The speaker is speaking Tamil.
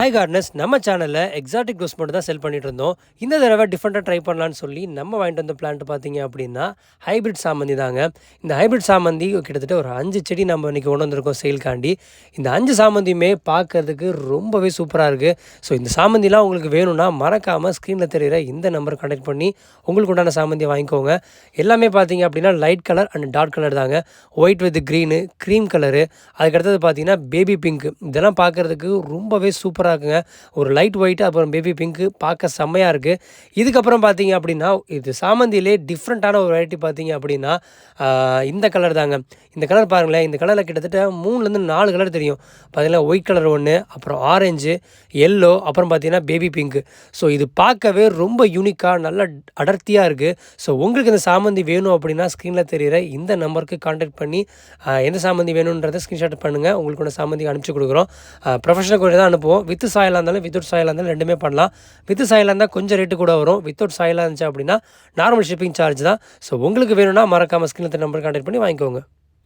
ஹாய் கார்டனர்ஸ் நம்ம சேனலில் எக்ஸாட்டிக் ரோஸ் மட்டும் தான் செல் பண்ணிட்டு இருந்தோம். இந்த தடவை டிஃப்ரெண்ட்டாக ட்ரை பண்ணலான்னு சொல்லி நம்ம வாங்கிட்டு வந்த பிளான்ட் பார்த்தீங்க அப்படின்னா ஹைபிரிட் சாமந்தி தாங்க. இந்த ஹைபிரிட் சாமந்தி கிட்டத்தட்ட ஒரு அஞ்சு செடி நம்ம இன்றைக்கி கொண்டு வந்திருக்கோம் சேல்காண்டி இந்த அஞ்சு சாமந்தியுமே பார்க்கறதுக்கு ரொம்பவே சூப்பராக இருக்குது ஸோ இந்த சாமந்திலாம் உங்களுக்கு வேணும்னா மறக்காமல் ஸ்க்ரீனில் தெரிகிற இந்த நம்பரை கனெக்ட் பண்ணி உங்களுக்கு உண்டான சாமந்தியை வாங்கிக்கோங்க. எல்லாமே பார்த்தீங்க அப்படின்னா light colour and dark colour தாங்க. White with green cream colour அதுக்கடுத்தது பார்த்தீங்கன்னா பேபி பிங்க் இதெல்லாம் பார்க்குறதுக்கு ரொம்பவே சூப்பராக இருக்குங்க ஒரு லைட் ஒயிட் அப்புறம் பேபி பிங்க்கு பார்க்க செம்மையாக இருக்குது இதுக்கப்புறம் பார்த்தீங்க அப்படின்னா இது சாமந்தியிலே டிஃப்ரெண்ட்டான ஒரு வெரைட்டி பார்த்தீங்க அப்படின்னா இந்த கலர் தாங்க. இந்த கலர் பாருங்களேன் இந்த கலரில் கிட்டத்தட்ட மூணுலேருந்து நாலு கலர் தெரியும். பார்த்தீங்கன்னா ஒயிட் கலர் ஒன்று அப்புறம் ஆரஞ்சு எல்லோ அப்புறம் பார்த்தீங்கன்னா பேபி பிங்க்கு ஸோ இது பார்க்கவே ரொம்ப யூனிக்காக நல்ல அடர்த்தியாக இருக்குது ஸோ உங்களுக்கு இந்த சாமந்தி வேணும் அப்படின்னா ஸ்க்ரீனில் தெரிகிற இந்த நம்பருக்கு காண்டாக்ட் பண்ணி எந்த சாமந்தி வேணுன்றதை ஸ்க்ரீன்ஷாட் பண்ணுங்கள் உங்களுக்கு ஒன்று சாமந்தி அனுப்பிச்சி கொடுக்குறோம். ப்ரொஃபஷனல் கூட தான் அனுப்புவோம். வித் வித்து சாயலாக இருந்தாலும் வித்தவுட் சாயலாக இருந்தாலும் ரெண்டுமே பண்ணலாம். வித்து சாயலாக இருந்தால் கொஞ்சம் ரேட்டு கூட வரும். வித்தவுட் சாயலாக இருந்துச்சு அப்படின்னா நார்மல் ஷிப்பிங் சார்ஜ் தான். ஸோ உங்களுக்கு வேணும்னா மறக்காமல் ஸ்கிரீனில் நம்பர் கான்டெக்ட் பண்ணி வாங்கிக்கோங்க.